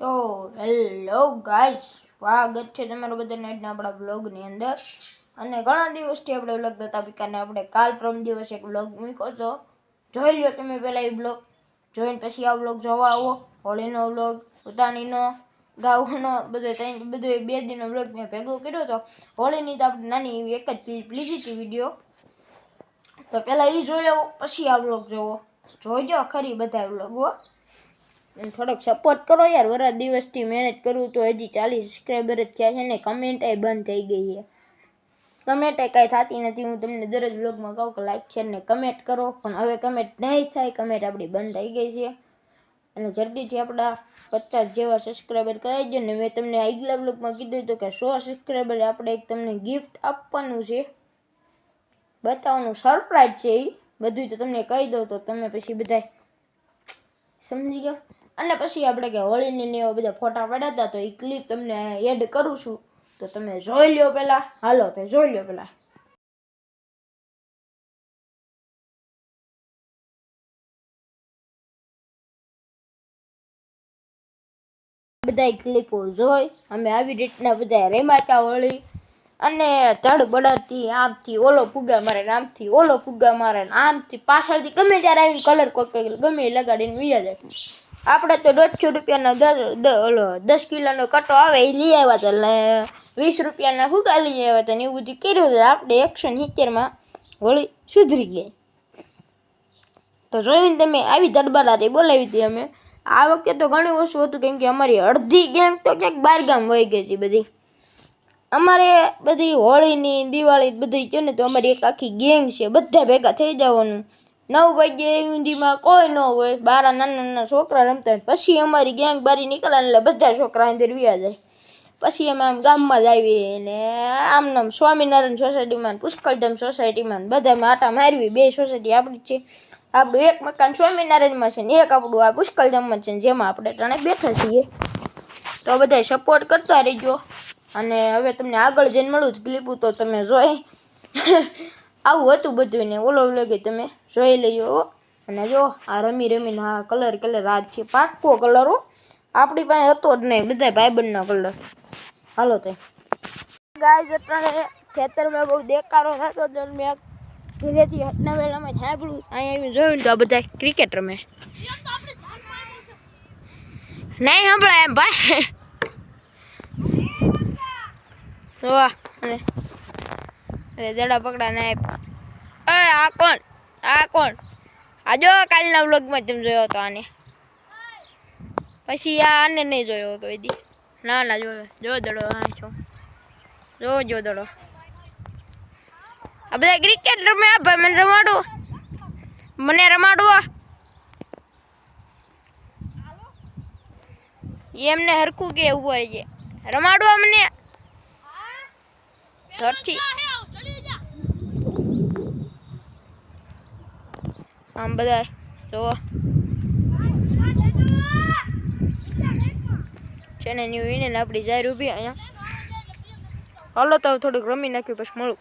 તો hello guys, સ્વાગત છે તમારું બધાને આજના આપણા બ્લોગની અંદર. અને ઘણા દિવસથી આપણે બ્લોગ નતા પીકાને આપણે કાલ પ્રમ દિવસે એક બ્લોગ મૂક્યો હતો. જોઈ લ્યો તમે પહેલાં એ બ્લોગ જોઈને પછી આ બ્લોગ જોવા આવો. હોળીનો બ્લોગ ઉતાણીનો, ગાવાનો, બધો ત્રણ, બધો એ બે દિનનો બ્લોગ મેં ભેગો કર્યો હતો. હોળીની તો આપણે નાની એવી એક જ ક્લિપ લીધી હતી વીડિયો તો પહેલાં એ જોઈ આવો, પછી આ બ્લોગ જોવો. જોઈજો ખરી બધા બ્લોગો અને થોડોક સપોર્ટ કરો યાર. વરા દિવસથી મહેનત કરું તો હજી ચાલીસ સબસ્ક્રાઈબર જ થયા છે ને કમેન્ટ એ બંધ થઈ ગઈ છે. કમેન્ટ એ કાંઈ થતી નથી. હું તમને દરરોજ બ્લોગમાં કહું કે લાઈક છે ને કમેન્ટ કરો. પણ હવે કમેન્ટ નહીં થાય. કમેન્ટ આપણી બંધ થઈ ગઈ છે. અને જલ્દીથી આપણા પચાસ જેવા સબસ્ક્રાઈબર કરાવી દો ને મેં તમને આગલા બ્લોગમાં કીધું હતું કે સો સબસ્ક્રાઈબર આપણે એક તમને ગિફ્ટ આપવાનું છે. બતાવવાનું સરપ્રાઈઝ છે એ બધું તો તમને કહી દઉં તો તમે પછી બધા સમજી ગયો? અને પછી આપણે કે હોળીની ને એવા બધા ફોટા પાડ્યા હતા, તો એ ક્લિપ તમને એડ કરું છું. તો તમે જોઈ લ્યો પહેલાં હાલો, તો જોઈ લ્યો પહેલાં બધા ક્લિપો જોઈ. અમે આવી રીતના બધા રેમાતા હોળી. અને તડ બળદથી આમથી ઓલો ફુગા મારે ને આમથી, ઓલો ફુગા મારે ને આમથી પાછળથી ગમે ત્યારે આવીને કલર કોઈ ગમે લગાડીને વીયા જાય. આપણે તો દોઢસો રૂપિયાનો દર ઓલો દસ કિલોનો કટો આવે એ લઈ આવ્યા હતા. એટલે વીસ રૂપિયાના ફૂગા લઈ આવ્યા હતા ને એવું બધું કર્યું હતું. આપણે એકસો સિત્તેરમાં હોળી સુધરી ગઈ. તો જોઈને તમે આવી દરબારાથી બોલાવી હતી અમે. આ વખતે તો ઘણું ઓછું હતું કેમ કે અમારી અડધી ગેંગ તો ક્યાંક બાર ગામ વહી ગઈ હતી બધી. અમારે બધી હોળીની, દિવાળી બધી છે ને તો અમારી એક આખી ગેંગ છે. બધા ભેગા થઈ જવાનું. નવ વાગ્યે ઊંધીમાં કોઈ ન હોય, બારા નાના નાના છોકરા રમતા પછી અમારી ગેંગ બારી નીકળે એટલે બધા છોકરા અંદર વ્યા જાય. પછી અમે આમ ગામમાં જ આવીએ ને આમ નામ સ્વામિનારાયણ સોસાયટીમાં પુષ્કળધામ સોસાયટીમાં બધામાં આટા મારવી, બે સોસાયટી આપણી છે. આપણું એક મકાન સ્વામિનારાયણમાં છે ને એક આપણું આ પુષ્કળધામમાં છે જેમાં આપણે ત્રણે બેઠા છીએ. તો બધા સપોર્ટ કરતા રહેજો. અને હવે તમને આગળ જઈને મળું જ ક્લિપું તો તમે જોઈ. આવું હતું બધું ને ઓલો વ્લોગે તમે જોઈ લેજો હો. અને જો આ રમી રમીને હા કલર કલર આ જ છે પાક્કો કલર હો આપણી પાસે હતો જ નહીં બધા ભાઈબંધનો કલર હાલો તે ગાય અત્યારે ખેતરમાં બહુ દેકારો થતો હતો ને મેં ઘરેથી હટના વેલામાં સાંભળ્યું અહીંયા આવીને જોયું ને તો આ બધા ક્રિકેટ રમે નહીં સાંભળાય એમ ભાઈ વાહ અને અરે જડા પકડા ના એ, આ કોણ? આ કોણ? આ જો કાલના વ્લોગમાં તમે જોયો હતો આને. પછી આ આને નહીં જોયો કોઈ દી. ના ના, જોયો. જો દડો હા છો જો જો દડો. આ બધા ક્રિકેટ રમે, આ ભાઈ મને રમાડું. મને રમાડું. એમને હરખું કે ઊભો રહીએ રમાડું મને ધરથી આમ બધા જો છે ને ન્યુ યુનિયન આપણી જાહેર ઊભી અહીંયા. હાલો તો થોડુંક રમી નાખ્યું પછી મળું.